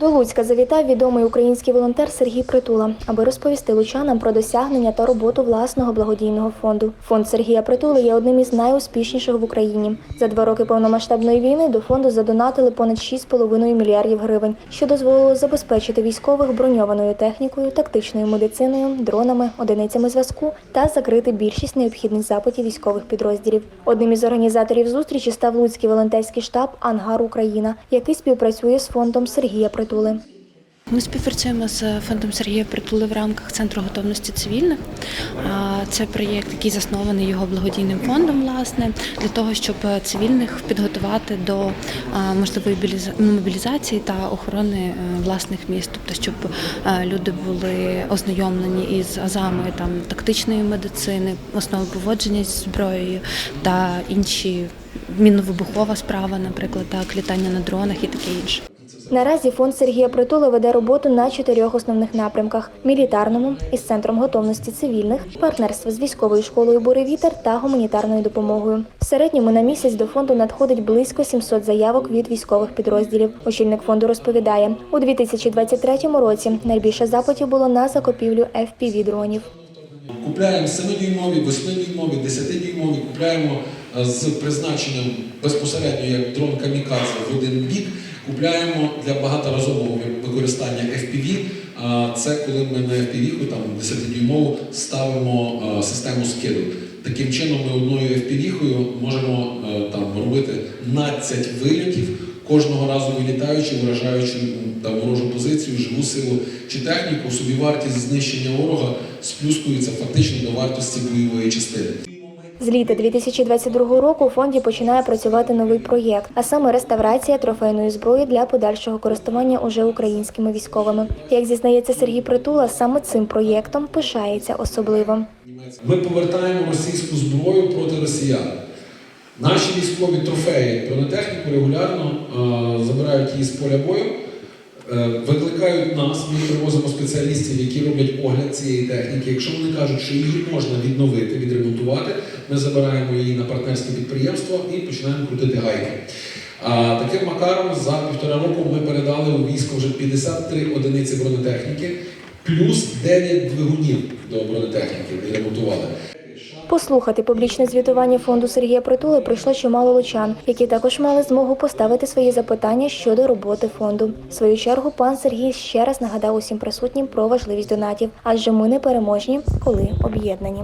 До Луцька завітав відомий український волонтер Сергій Притула, аби розповісти лучанам про досягнення та роботу власного благодійного фонду. Фонд Сергія Притули є одним із найуспішніших в Україні. За два роки повномасштабної війни до фонду задонатили понад 6,5 мільярдів гривень, що дозволило забезпечити військових броньованою технікою, тактичною медициною, дронами, одиницями зв'язку та закрити більшість необхідних запитів військових підрозділів. Одним із організаторів зустрічі став Луцький волонтерський штаб Ангар Україна, який співпрацює з фондом Сергія Притули. Ми співпрацюємо з фондом Сергія Притули в рамках центру готовності цивільних. Це проєкт, який заснований його благодійним фондом, власне, для того, щоб цивільних підготувати до можливої біліза- мобілізації та охорони е, власних міст, тобто, щоб е, люди були ознайомлені із азами там тактичної медицини, основи поводження з зброєю та інші мінно-вибухова справа, наприклад, так, літання на дронах і таке інше. Наразі фонд Сергія Притули веде роботу на чотирьох основних напрямках: мілітарному із центром готовності цивільних, партнерство з військовою школою Буревітер та гуманітарною допомогою. В середньому на місяць до фонду надходить близько 700 заявок від військових підрозділів. Очільник фонду розповідає, у 2023 році найбільше запитів було на закупівлю fpv дронів. Купляємо 7-дюймові, 8-дюймові, 10-дюймові, купляємо з призначенням безпосередньо як дрон камікадзе в один бік. Купляємо для багаторазового використання FPV. А Це коли ми на FPV, там 10-дюймову, ставимо е, систему скиду. Таким чином ми одною FPV можемо е, там робити 12 вильотів, кожного разу вилітаючи, вражаючи там ворожу позицію, живу силу чи техніку, собівартість знищення ворога сплюскується фактично до вартості бойової частини. З літа 2022 року у фонді починає працювати новий проєкт, а саме реставрація трофейної зброї для подальшого користування уже українськими військовими. Як зізнається Сергій Притула, саме цим проєктом пишається особливо. Ми повертаємо російську зброю проти росіян. Наші військові трофеї бронетехніку регулярно забирають її з поля бою, е, викликають нас, ми привозимо спеціалістів, які роблять огляд цієї техніки. Якщо вони кажуть, що її можна відновити, відремонтувати, ми забираємо її на партнерське підприємство і починаємо крутити гайки. А таким макаром за півтора року ми передали у військо вже 53 одиниці бронетехніки, плюс 9 двигунів до бронетехніки відремонтували. Послухати публічне звітування фонду Сергія Притули прийшло чимало лучан, які також мали змогу поставити свої запитання щодо роботи фонду. В свою чергу пан Сергій ще раз нагадав усім присутнім про важливість донатів, адже ми не переможні, коли об'єднані.